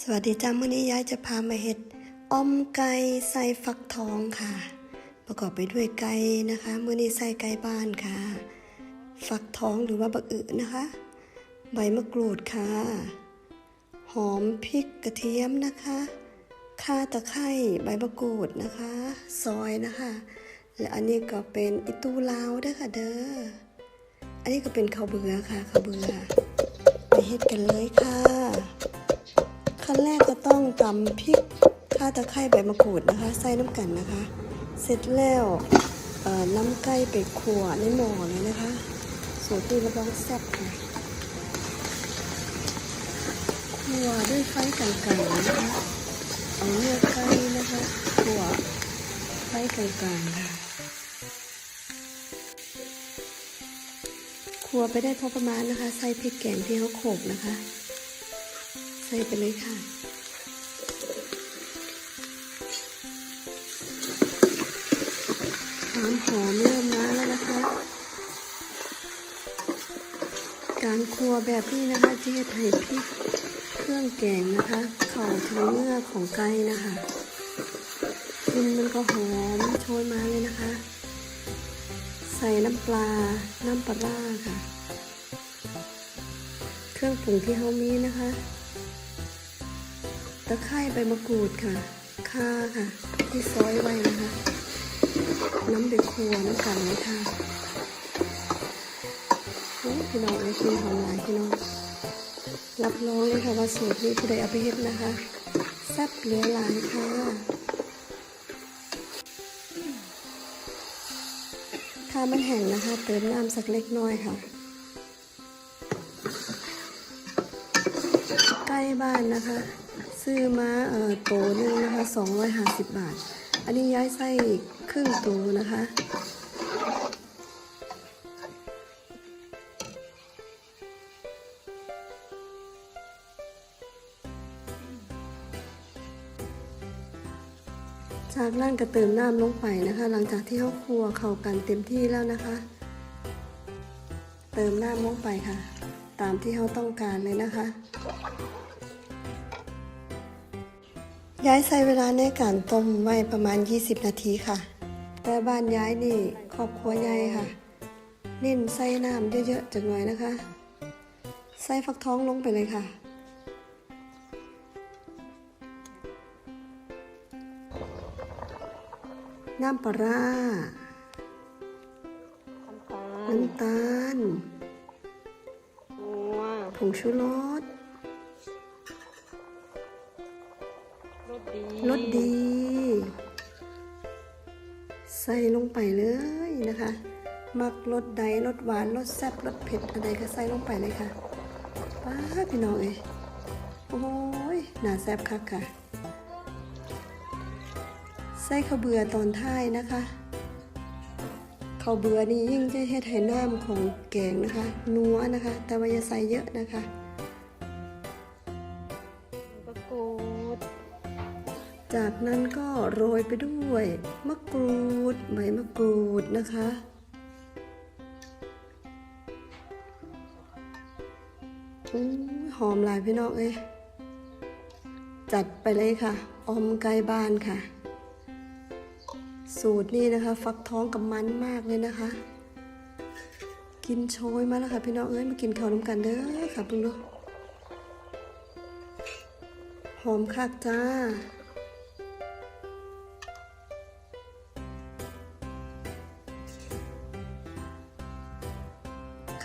สวัสดีจ้ามื้อนี้ยายจะพามาเฮ็ดอมไก่ใส่ฟักทองค่ะ ประกอบไปด้วยไก่นะคะมื้อนี้ใส่ไก่บ้านค่ะ ฟักทองหรือว่าบักอึนะคะ ใบมะกรูดค่ะ หอมพริกกระเทียมนะคะข่าตะไคร้ใบมะกรูดนะคะ ซอยนะคะ และอันนี้ก็เป็นอิตูลาวด้อค่ะเด้ออันนี้ก็เป็นข้าวเบือค่ะข้าวเบือไปเฮ็ดกันเลยค่ะ ขั้นแรกก็ต้องตำพริกข่าตะไคร้ใบมะกรูดนะคะ ใส่น้ำกันนะคะ เสร็จแล้วน้ำไก่ไปขัวในหม้อเลยนะคะ สูตรนี้รับรองแซ่บค่ะขัวด้วยไฟกลางๆนะคะ เอาเนื้อไก่นะคะขัวไฟกลางๆค่ะขัวไปได้พอประมาณนะคะ ใส่พริกแกงที่เขาโขกนะคะ ใส่ไปเลยค่ะ ความหอมเริ่มมาแล้วนะคะ การครัวแบบนี้นะคะจะเฮ็ดให้พริกเครื่องแกงนะคะ เข้าถึงเนื้อของไก่นะคะกลินมันก็หอมโชยมาเลยนะคะ ใส่น้ำปลา น้ำปลาร้าค่ะ เครื่องปรุงที่เขามีนะคะ ตะไคร้ใบมะกรูดค่ะข่าค่ะ ที่ซอยไว้นะคะ น้ำเดือดครัวน้ำกันเลยค่ะพี่น้องไอ้กินหอมหลายพี่น้อง รับรองเลยค่ะว่าสูตรนี้ผู้ใดเอาไปเฮ็ดนะคะแซ่บเหลือหลายค่ะถ้ามันแห้งนะคะ เติมน้ำสักเล็กน้อยค่ะใกล้บ้านนะคะ ซื้อมาเอ่อโตหนึ่งนะคะ250 บาท อันนี้ย้ายไส้ครึ่งตัวนะคะจากนั้นก็เติมน้ำลงไปนะคะ หลังจากที่เขาครัวเข้ากันเต็มที่แล้วนะคะ เติมน้ำลงไปค่ะ ตามที่เขาต้องการเลยนะคะ ย้ายใช้เวลาในการต้มไว้ประมาณ 20 นาทีค่ะ แต่บ้านย้ายนี่ครอบครัวใหญ่ค่ะ เน้นใส่น้ำเยอะๆจังหน่อยนะคะ ใส่ฟักทองลงไปเลยค่ะ น้ำปลาร้าน้ำตาลน้ำตาลนัวผงชูรส ใส่ลงไปเลยนะคะ มักรสใดรสหวานรสแซ่บรสเผ็ดอะไรก็ใส่ลงไปเลยค่ะป้าพี่น้องเอ้ยโอ้ยน่าแซ่บคักค่ะ ใส่ข้าวเบื่อตอนท้ายนะคะข้าวเบื่อนี่ยิ่งจะเฮ็ดให้น้ำของแกงนะคะนัวนะคะ แต่ว่าอย่าใส่เยอะนะคะ จากนั้นก็โรยไปด้วยมะกรูดใบมะกรูดนะคะอหอมหลายพี่น้องเอ้ยจัดไปเลยค่ะออมไก่บ้านค่ะ สูตรนี้นะคะ ฟักท้องกับมันมากเลยนะคะ กินโชยมาแล้วค่ะพี่น้องเอ้ยมากินข้าวน้ำกันเด้อค่ะเพิ่งดูหอมคักจ้า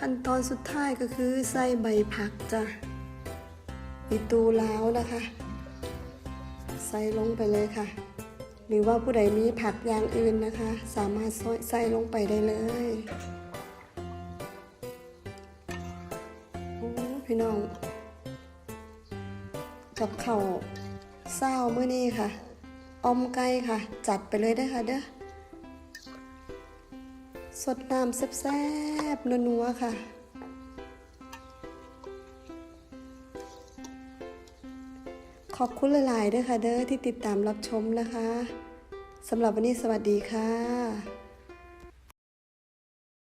ขั้นตอนสุดท้ายก็คือใส่ใบผักจ้ะอีตูแล้วนะคะ ใส่ลงไปเลยค่ะ หรือว่าผู้ใดมีผักอย่างอื่นนะคะ สามารถใส่ลงไปได้เลยโอ้พี่น้อง กับเข้าเศร้าเมื่อนี้ค่ะออมไก่ค่ะ จัดไปเลยได้ค่ะเด้อ สดน้ำแซ่บๆนัวๆค่ะ ขอบคุณหลายๆด้วยค่ะเด้อที่ติดตามรับชมนะคะสำหรับวันนี้สวัสดีค่ะ